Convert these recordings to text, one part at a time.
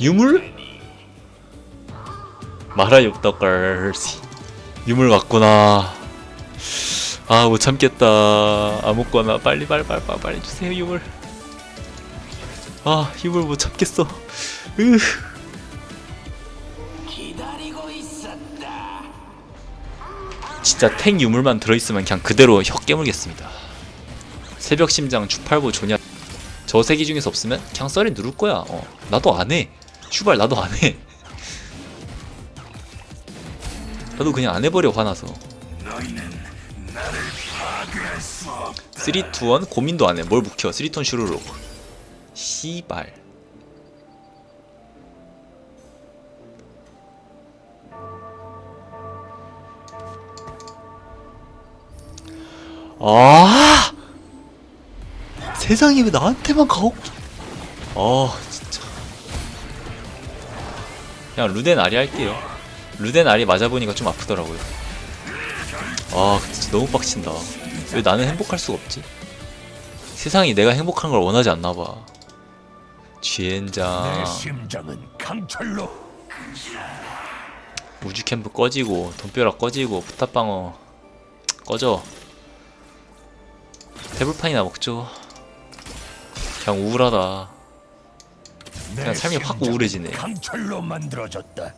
유물? 마라 육덕걸시 유물 맞구나. 아 못 참겠다. 아무거나 빨리 빨리 빨리 빨리, 빨리 주세요 유물. 아 유물 못 참겠어. 으 진짜 탱 유물만 들어있으면 그냥 그대로 혀 깨물겠습니다. 새벽 심장 주팔보 조냐 저세개 중에서 없으면 그냥 썰이 누를 거야. 어 나도 안 해. 슈발 나도 안 해. 나도 그냥 안 해버려 화나서. 3, 2, 1 고민도 안 해. 뭘 묵혀? 3, 2, 1 슈루룩. 씨발. 아 세상에 왜 나한테만 가혹 아 진짜. 그냥 루덴 아리 할게요. 루덴 아리 맞아보니까 좀 아프더라고요. 아 진짜 너무 빡친다. 왜 나는 행복할 수가 없지? 세상이 내가 행복한 걸 원하지 않나봐. 내 쥐엔장 심장은 강철로. 우주 캠프 꺼지고 돈벼락 꺼지고 부탁방어 꺼져. 태블판이나 먹죠 그냥 우울하다 내 그냥 삶이 확 우울해지네. 강철로 만들어졌다.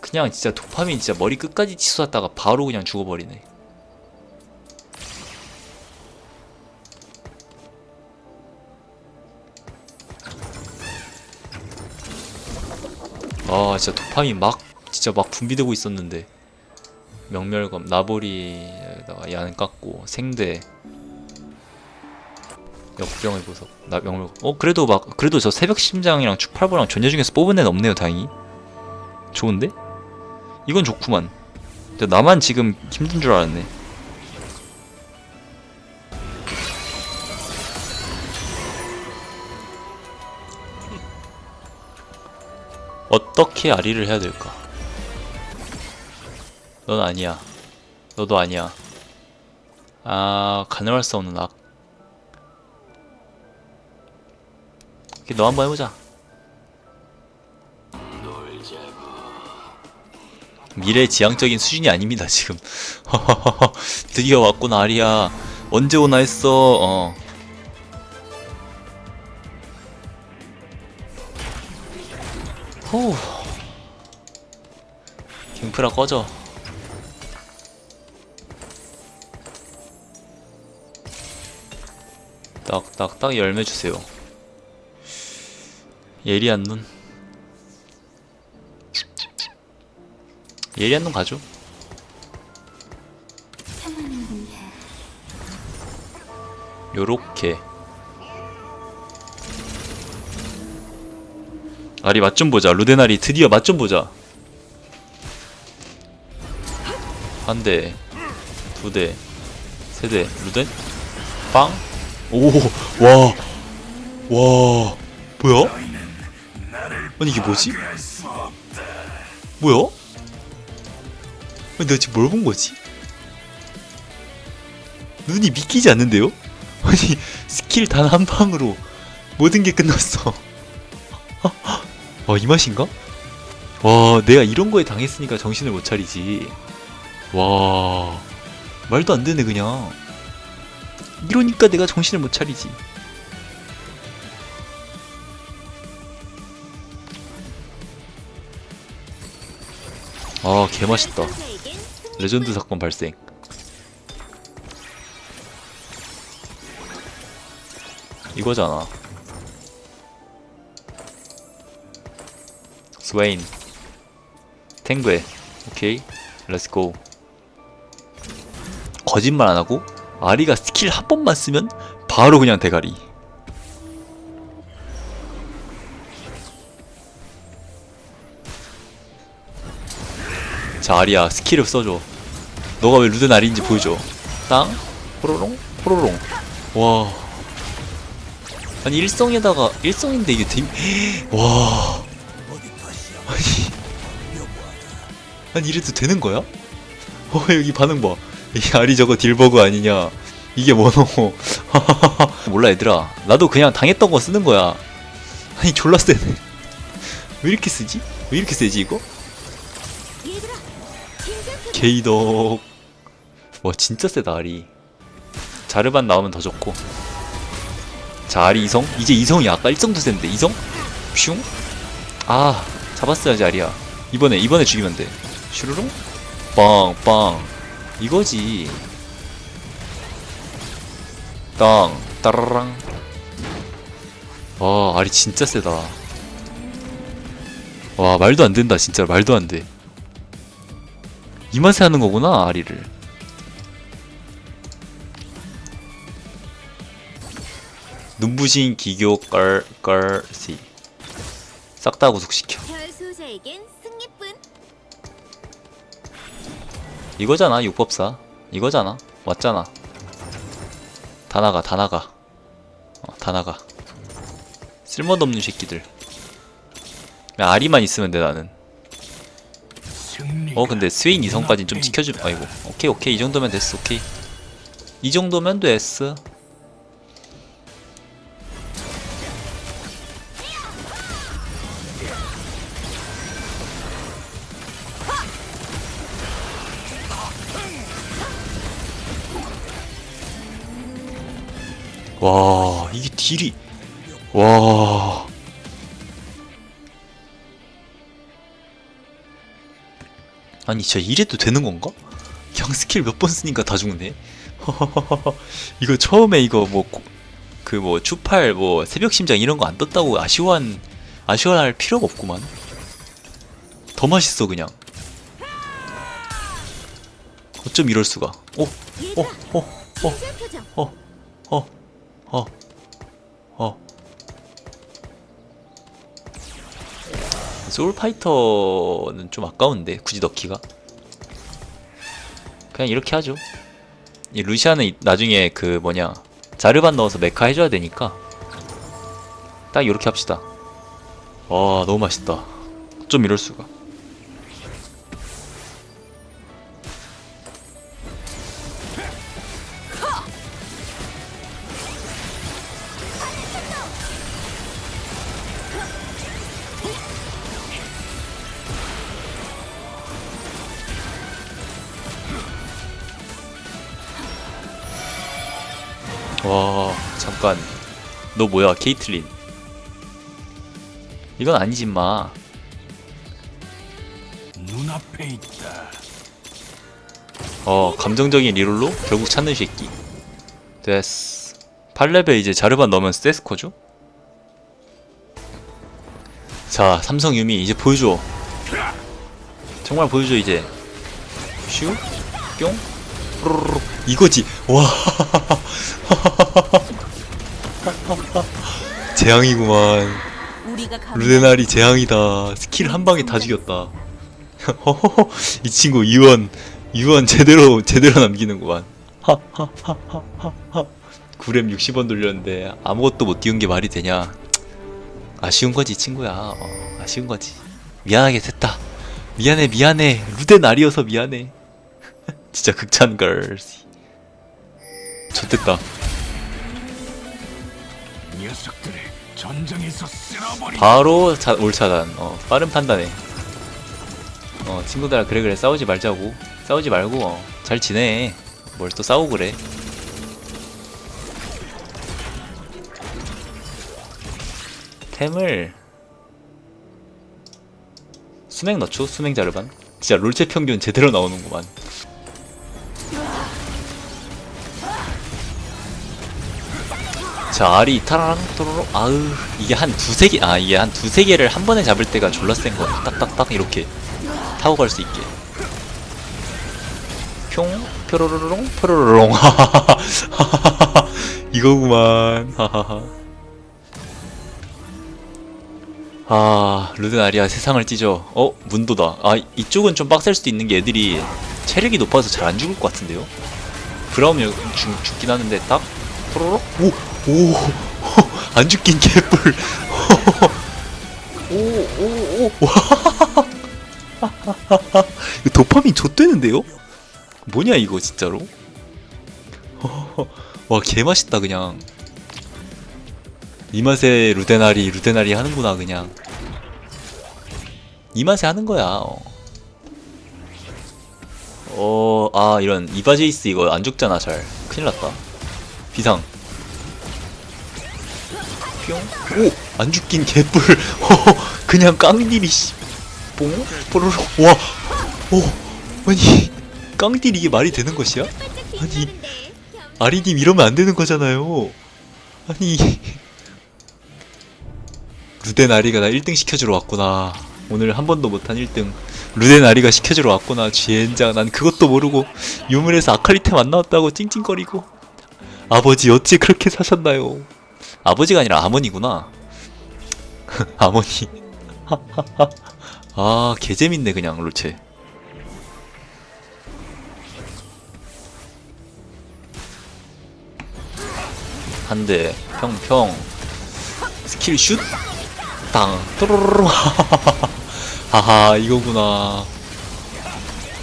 그냥 진짜 도파민 진짜 머리 끝까지 치솟았다가 바로 그냥 죽어버리네 아 진짜 도파민 막 진짜 막 분비되고 있었는데 명멸검 나보리에다가 얀 깎고 생대 역병의 보석 나 명멸검 어 그래도 막 그래도 저 새벽 심장이랑 축팔보랑 전혀 중에서 뽑은 애는 없네요 다행히 좋은데? 이건 좋구만 나만 지금 힘든 줄 알았네 어떻게 아리를 해야 될까? 넌 아니야. 너도 아니야. 아, 가늠할 수 없는 악. 너 한번 해보자. 미래 지향적인 수준이 아닙니다 지금. 드디어 왔구나 아리야. 언제 오나 했어. 어. 후. 갱프라 꺼져. 딱딱딱 열매 주세요. 예리한 눈. 예리한 눈 가죠. 요렇게. 아리 맛 좀 보자. 루데나리 드디어 맛 좀 보자. 한 대, 두 대, 세 대, 루덴, 빵. 오, 와, 와, 뭐야? 아니 이게 뭐지? 뭐야? 아니 내가 지금 뭘 본 거지? 눈이 믿기지 않는데요? 아니 스킬 단 한 방으로 모든 게 끝났어. 와, 이 맛인가? 와, 내가 이런 거에 당했으니까 정신을 못 차리지. 와, 말도 안 되네, 그냥. 이러니까 내가 정신을 못 차리지. 아, 개 맛있다. 레전드 사건 발생. 이거잖아. 스웨인. 탱구에. 오케이. 렛츠고. 거짓말 안 하고 아리가 스킬 한 번만 쓰면 바로 그냥 대가리. 자 아리야 스킬을 써줘. 너가 왜 루든 아리인지 보여줘. 땅 호로롱 호로롱. 와. 아니 일성에다가 일성인데 이게 데... 와. 아니 아니 이래도 되는 거야? 어 여기 반응 봐. 이 아리 저거 딜버그 아니냐? 이게 뭐노 몰라 얘들아 나도 그냥 당했던 거 쓰는 거야 아니 졸라 세네 왜 이렇게 쓰지? 왜 이렇게 세지 이거? 게이덕. 와 진짜 세다 아리. 자르반 나오면 더 좋고. 자 아리 이성? 이제 이성이 아까 1성도 센데. 이성? 슝? 아 잡았어야지 아리야. 이번에 이번에 죽이면 돼. 슈루룽 빵빵. 이거지. 땅 따라랑. 와 아리 진짜 세다. 와 말도 안 된다 진짜. 말도 안돼 이 맛에 하는 거구나 아리를. 눈부신 기교 깔깔시 싹 다 구속시켜. 이거잖아 육법사. 이거잖아. 왔잖아. 다 나가 다 나가. 어, 다 나가. 쓸모도 없는 새끼들. 아리만 있으면 돼 나는. 어 근데 스웨인 이성까지는 좀 지켜주 아이고 오케이 오케이. 이 정도면 됐어 오케이. 이 정도면 됐어 와 이게 딜이 와 아니 진짜 이래도 되는 건가? 그냥 스킬 몇 번 쓰니까 다 죽네. 이거 처음에 이거 뭐그뭐 추팔 뭐 새벽 심장 이런 거 안 떴다고 아쉬워한 아쉬워할 필요가 없구만. 더 맛있어 그냥. 어쩜 이럴 수가? 오, 얘들아, 어, 어, 어, 소울파이터는 좀 아까운데 굳이 넣기가? 그냥 이렇게 하죠. 이 루시아는 이- 나중에 그 뭐냐 자르반 넣어서 메카 해줘야 되니까 딱 이렇게 합시다. 와 너무 맛있다. 좀 이럴 수가 너 뭐야 케이틀린 이건 아니지 마 눈앞에 있다. 어, 감정적인 리롤로 결국 찾는 새끼. 됐어. 8레벨 이제 자르반 넣으면 세스코죠? 자, 삼성 유미 이제 보여줘. 정말 보여줘 이제. 슈, 뿅, 뽀로로로. 이거지. 와. 재앙이구만. 우리가 가면 루데날이 재앙이다. 스킬 한 방에 다 죽였다. 허허허, 이 친구 유언 유언 제대로 제대로 남기는구만. 하하하하하. 9렘 60원 돌렸는데 아무것도 못 띄운 게 말이 되냐? 아쉬운 거지 친구야. 어, 아쉬운 거지. 미안하게 됐다. 미안해 미안해. 루데날이어서 미안해. 진짜 극찬 걸. 좋됐다. 녀석들을 전장에서 쓸어버리. 바로 자, 올 차단. 어, 빠른 판단해. 어, 친구들아 그래 그래 싸우지 말자고. 싸우지 말고 어, 잘 지내. 뭘 또 싸우고 그래. 템을 수맹 넣죠? 수맹 자르반. 진짜 롤체 평균 제대로 나오는구만. 자 알이 타라랑 또로로 아으 이게 한 두세 개 아 이게 한 두세 개를 한 번에 잡을 때가 졸라 센 거야 딱딱딱 이렇게 타고 갈 수 있게. 뿅 뾰로로롱 뾰로로롱. 이거구만. 하하하. 아 루든 아리아 세상을 찢어. 어 문도다. 아 이쪽은 좀 빡셀 수도 있는 게 애들이 체력이 높아서 잘 안 죽을 것 같은데요? 브라움 여- 죽, 죽긴 하는데 딱 또로로 오 오 안 죽긴 개뿔 오 오오 이거 도파민 좆되는데요? 뭐냐 이거 진짜로? 와 개맛있다 그냥 이 맛에 루데나리 루데나리 하는구나 그냥 이 맛에 하는 거야 어. 어, 아, 이런, 이바제이스 이거 안 죽잖아, 잘. 큰일 났다. 비상. 뿅. 오! 안 죽긴 개뿔. 그냥 깡딜이, 씨. 뽕? 뽀로로. 와! 오! 아니, 깡딜 이게 말이 되는 것이야? 아니, 아리님 이러면 안 되는 거잖아요. 아니. 루덴 아리가 나 1등 시켜주러 왔구나. 오늘 한 번도 못한 1등. 루덴 아리가 시켜주러 왔구나. 쥐엔장. 난 그것도 모르고 유물에서 아칼리템 안 나왔다고 찡찡거리고. 아버지 어찌 그렇게 사셨나요? 아버지가 아니라 아머니구나. 아머니. 아, 개재밌네 그냥 롤체. 한 대, 평평, 스킬 슛, 땅, 또로로로, 하하, 이거구나.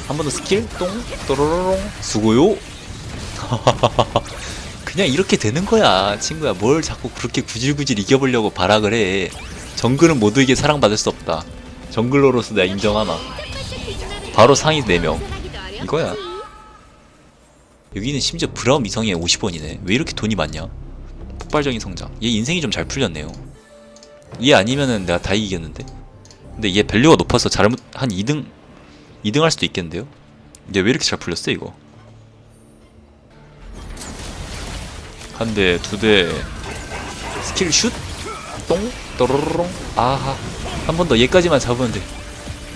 한 번 더 스킬, 똥, 또로로롱, 수고요. 그냥 이렇게 되는 거야, 친구야. 뭘 자꾸 그렇게 구질구질 이겨보려고 발악을 해. 정글은 모두에게 사랑받을 수 없다. 정글러로서 내가 인정하나. 바로 상위 4명. 이거야. 여기는 심지어 브라움 이성에 50원이네. 왜 이렇게 돈이 많냐? 폭발적인 성장. 얘 인생이 좀 잘 풀렸네요. 얘 아니면은 내가 다 이기겠는데? 근데 얘 밸류가 높아서 잘못 한 2등 2등 할 수도 있겠는데요? 얘 왜 이렇게 잘 풀렸어 이거? 한 대, 두 대, 스킬 슛, 똥, 또로로롱, 아하, 한 번 더 얘까지만 잡으면 돼.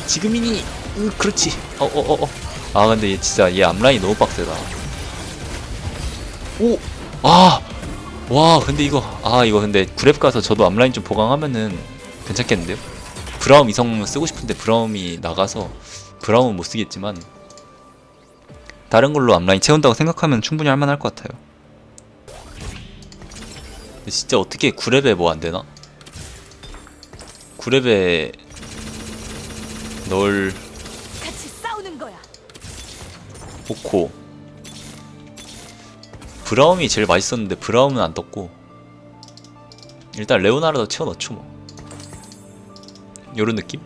지금이니, 으, 그렇지. 어, 어, 어, 어. 아, 근데 얘 진짜 얘 앞라인 너무 빡세다. 오, 아, 와, 근데 이거, 아, 이거 근데 그랩 가서 저도 앞라인 좀 보강하면은 괜찮겠는데요? 브라움 이성 쓰고 싶은데 브라움이 나가서 브라움은 못 쓰겠지만 다른 걸로 앞라인 채운다고 생각하면 충분히 할만할 것 같아요. 진짜 어떻게 9렙에 뭐 안 되나? 9렙에 널 같이 싸우는 거야. 포코 브라움이 제일 맛있었는데 브라움은 안 떴고 일단 레오나르도 채워 넣죠 뭐 요런 느낌?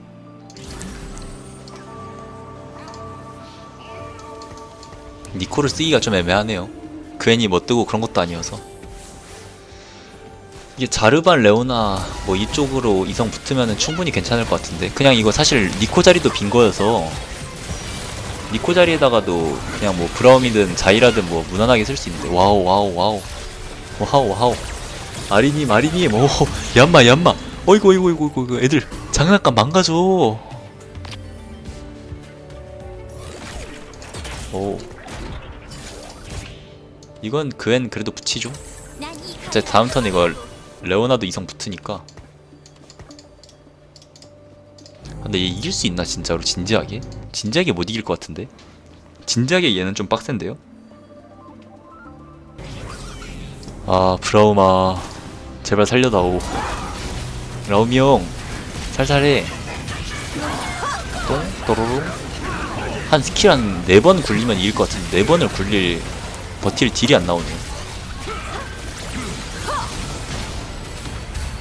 니코를 쓰기가 좀 애매하네요 괜히 뭐 뜨고 그런 것도 아니어서 이게 자르반 레오나 뭐 이쪽으로 이성 붙으면은 충분히 괜찮을 것 같은데. 그냥 이거 사실 니코 자리도 빈 거여서 니코 자리에다가도 그냥 뭐 브라움이든 자이라든 뭐 무난하게 쓸 수 있는데. 와우 와우 와우. 와우 와우 아리님 아리님. 오 얌마 얌마. 어이구 어이구 어이구 어이구 애들 장난감 망가져. 오. 이건 그앤 그래도 붙이죠. 이제 다음 턴 이거 레오나도 이성 붙으니까 근데 얘 이길 수 있나 진짜로 진지하게? 진지하게 못 이길 것 같은데? 진지하게 얘는 좀 빡센데요? 아 브라우마 제발 살려다오 라우미 형 살살해 똥? 또로롱 한 스킬 한 4번 굴리면 이길 것 같은데 4번을 굴릴 버틸 딜이 안 나오네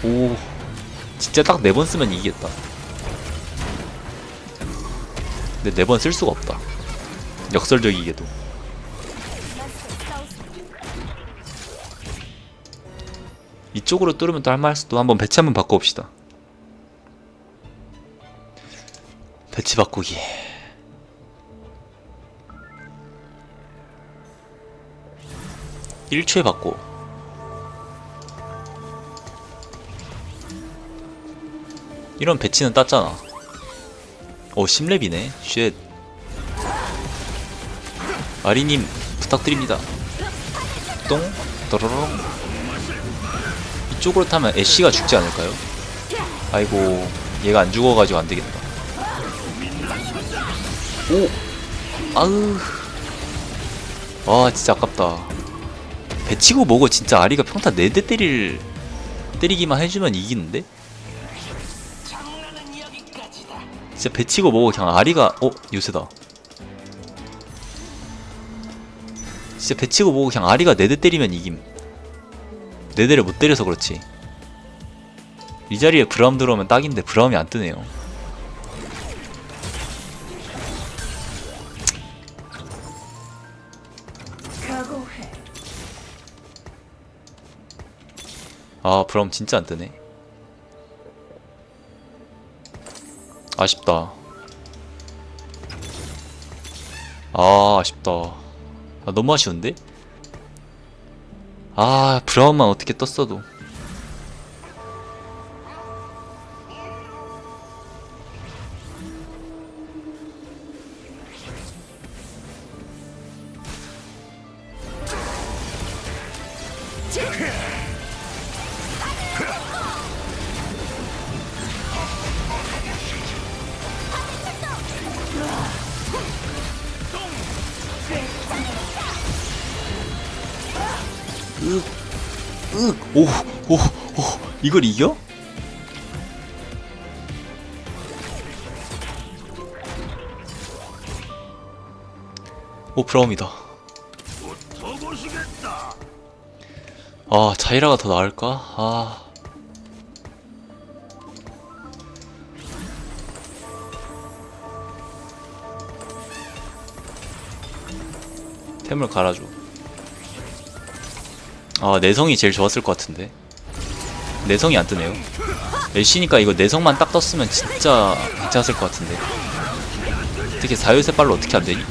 오 진짜 딱 4번 쓰면 이기겠다 근데 네 번 쓸 수가 없다. 역설적이게도. 이쪽으로 뚫으면 또 할만할 수도 한번 배치 한번 바꿔봅시다. 배치 바꾸기. 일초에 바꿔. 이런 배치는 땄잖아. 오 10렙이네. 쉣. 아리님 부탁드립니다. 똥 또로롱 이쪽으로 타면 애쉬가 죽지 않을까요? 아이고 얘가 안 죽어가지고 안 되겠다. 오! 아으 와 진짜 아깝다. 배치고 뭐고 진짜 아리가 평타 4대 때릴 때리기만 해주면 이기는데? 진짜 배치고 뭐고 그냥 아리가 어? 요새다. 진짜 배치고 보고 그냥 아리가 네대 때리면 이김. 네 대를 못 때려서 그렇지. 이 자리에 브라움 들어오면 딱인데 브라움이 안 뜨네요. 아 브라움 진짜 안 뜨네 아쉽다. 아 아쉽다. 아 너무 아쉬운데? 아 브라움만 어떻게 떴어도 오, 오, 오, 이걸 이겨? 오, 브라움이다. 아, 자이라가 더 나을까? 아. 템을 갈아줘. 아, 내성이 제일 좋았을 것 같은데. 내성이 안 뜨네요. 애쉬니까 이거 내성만 딱 떴으면 진짜 괜찮았을 것 같은데. 어떻게 사유세 빨로 어떻게 안 되니?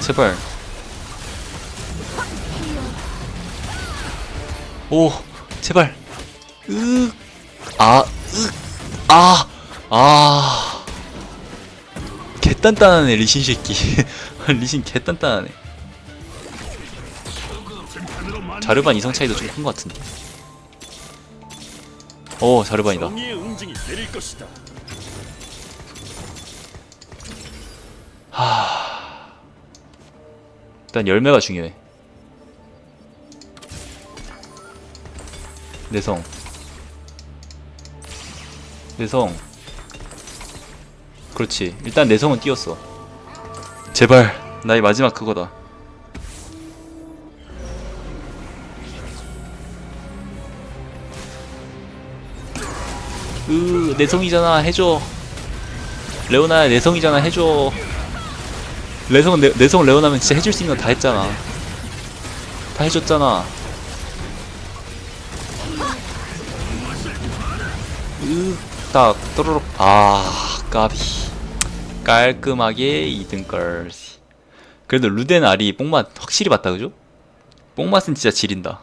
제발. 오, 제발. 으, 아, 으, 아, 아. 개단단하네, 리신 새끼. 리신 개단단하네. 자르반 이성 차이도 좀 큰 것 같은데. 오, 자르반이다. 것이다. 일단 열매가 중요해. 내성. 내성. 그렇지. 일단 내성은 띄었어. 제발. 나의 마지막 그거다. 으, 내성이잖아. 해줘. 레오나야, 내성이잖아. 해줘. 내성 내, 내성 레오나면 진짜 해줄 수 있는 거 다 했잖아. 다 해줬잖아. 으 딱 또르륵 아 까비 깔끔하게 2등걸 그래도 루덴 알이 뽕맛 확실히 봤다 그죠? 뽕맛은 진짜 지린다